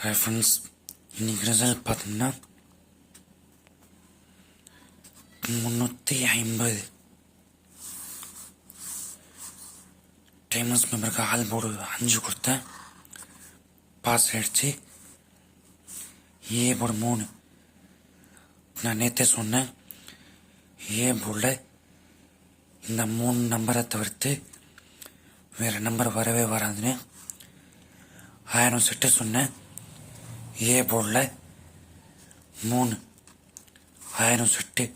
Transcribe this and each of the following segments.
Hi friends இன்னைக்கு result பார்த்தீங்கன்னா முந்நூற்றி ஐம்பது. டைமர்ஸ் மெம்பருக்கு ஆல் போர்டு அஞ்சு கொடுத்தேன் பாஸ் ஆகிடுச்சு ஏ போர்டு மூணு. நான் நேற்றே சொன்னேன் ஏ போர்டில் இந்த மூணு நம்பரை தவிர்த்து வேறு நம்பர் வரவே வராதுன்னு. ஆயிரம் செட்டு சொன்னேன். ஏ போர்டில் மூணு. ஆயிரம் சுட்டு.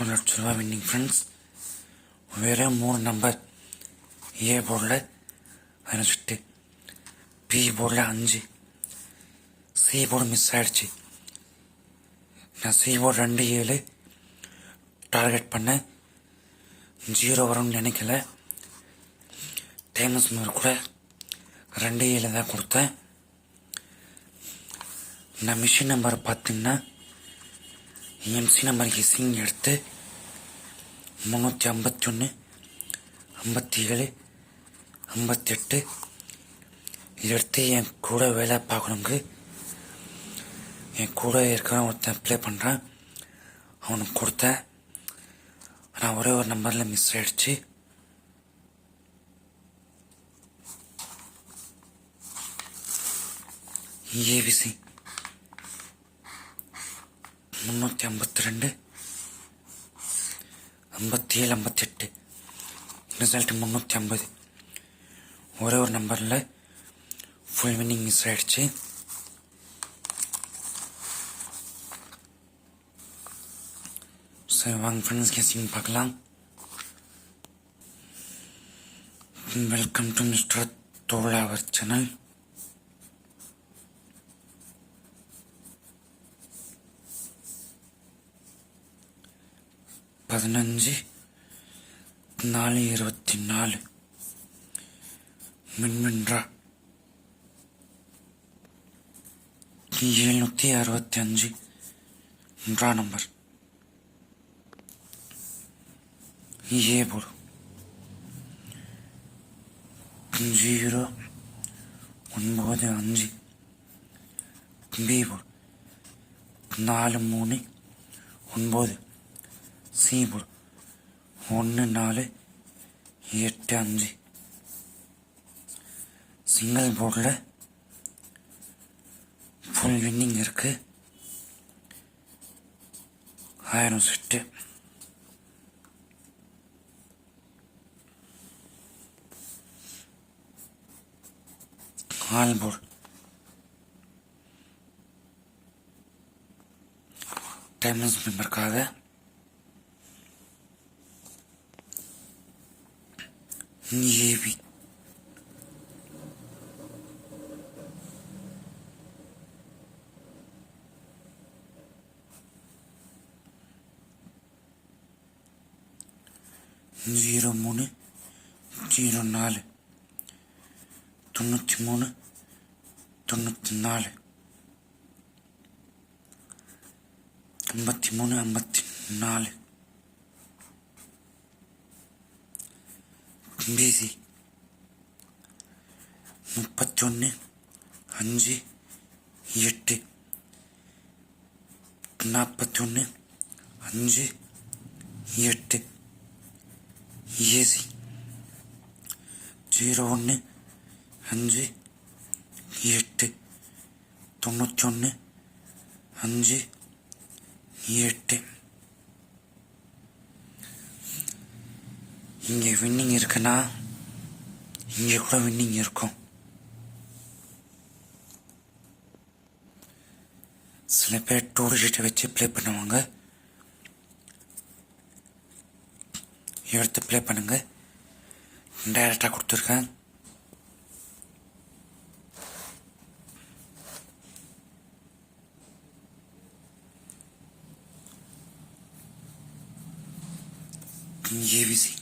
ஒரு லட்ச ரூபா வின்னிங் ஃப்ரெண்ட்ஸ் வேறு மூணு நம்பர் ஏ போர்டில் ஆயிரம் சுட்டு. பி போர்டில் அஞ்சு. சி போர்டு மிஸ் ஆகிடுச்சு நான் சி போர்டு ரெண்டு ஏழு. டார்கெட் பண்ணேன் ஜீரோ வரும்னு நினைக்கல. டைமஸ் மாதிரி கூட. ரெண்டு ஏழு தான் கொடுத்தேன். நான் மிஷின் நம்பர் பார்த்தீங்கன்னா எம்சி நம்பர் கிசிங் எடுத்து முந்நூற்றி ஐம்பத்தி ஒன்று ஐம்பத்தி ஏழு ஐம்பத்தெட்டு எடுத்து என் கூட வேலை பார்க்கணுங்க என் கூட இருக்கிறவன் ஒருத்தன் அப்ளை பண்ணுறான் அவனுக்கு கொடுத்தேன். ஆனால் ஒரே ஒரு நம்பரில் மிஸ் ஆகிடுச்சு ஏபிசி முந்நூற்றி ஐம்பத்தி ரெண்டு. ஐம்பத்தி ஏழு ஐம்பத்தெட்டு ரிசல்ட் முந்நூற்றி ஐம்பது. ஒரே ஒரு நம்பரில் ஃபுல் வின்னிங் மிஸ் ஆகிடுச்சு சரி வாங்க ஃப்ரெண்ட்ஸ் கேசிங் பார்க்கலாம். வெல்கம் டு மிஸ்டர் தோழாவர் சேனல் பதினஞ்சு நாலு இருபத்தி நாலு. மின்மின்றா. எழுநூற்றி அறுபத்தி அஞ்சு ட்ரா நம்பர். ஏ போடு. ஜீரோ ஒன்பது அஞ்சு. பி போடு. நாலு மூணு ஒன்பது. சி போடு ஒன்று நாலு எட்டு அஞ்சு. சிங்கிள் போர்டில் ஃபுல் வின்னிங் இருக்கு. ஆயிரம் செட்டு. All board. டைமண்ட்ஸ் மெம்பருக்காக ஏபி ஜீரோ மூணு ஜீரோ நாலு தொண்ணூற்றி மூணு தொண்ணூற்றி நாலு ஐம்பத்தி மூணு ஐம்பத்தி நாலு பிசி முப்பத்தொன்று அஞ்சு எட்டு. நாற்பத்தொன்று அஞ்சு எட்டு. ஏசி. ஜீரோ ஒன்று அஞ்சு எட்டு. தொண்ணூற்றி ஒன்று அஞ்சு எட்டு. இங்கே வின்னிங் இருக்குன்னா இங்கே கூட வின்னிங் இருக்கும். சில பேர் டூ டிஜிட்டை வச்சு ப்ளே பண்ணுவாங்க. எடுத்து ப்ளே பண்ணுங்க. டைரக்டாக கொடுத்துருக்கேன். ஏபிசி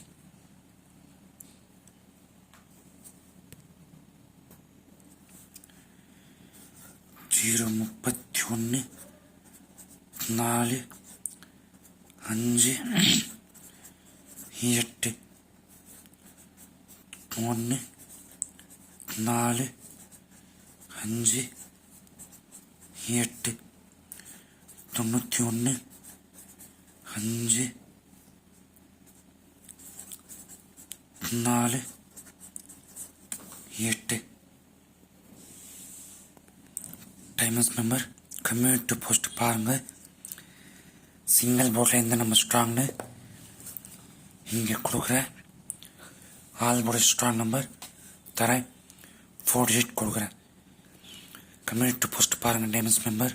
ஜீரோ முப்பத்தி ஒன்று நாலு அஞ்சு எட்டு ஒன்று நாலு அஞ்சு எட்டு தொண்ணூற்றி ஒன்று அஞ்சு நாலு எட்டு டைமஸ் மெம்பர் கம்யூனிட்டி போஸ்ட் பாருங்கள் சிங்கிள் போர்டில் எந்த நம்ம ஸ்ட்ராங்னு இங்கே கொடுக்குறேன் ஆல் போர்டு ஸ்ட்ராங் நம்பர் தரேன் ஃபோர் டிஜிட் கொடுக்குறேன் கம்யூனிட்டி போஸ்ட் பாருங்கள் டைமஸ் மெம்பர்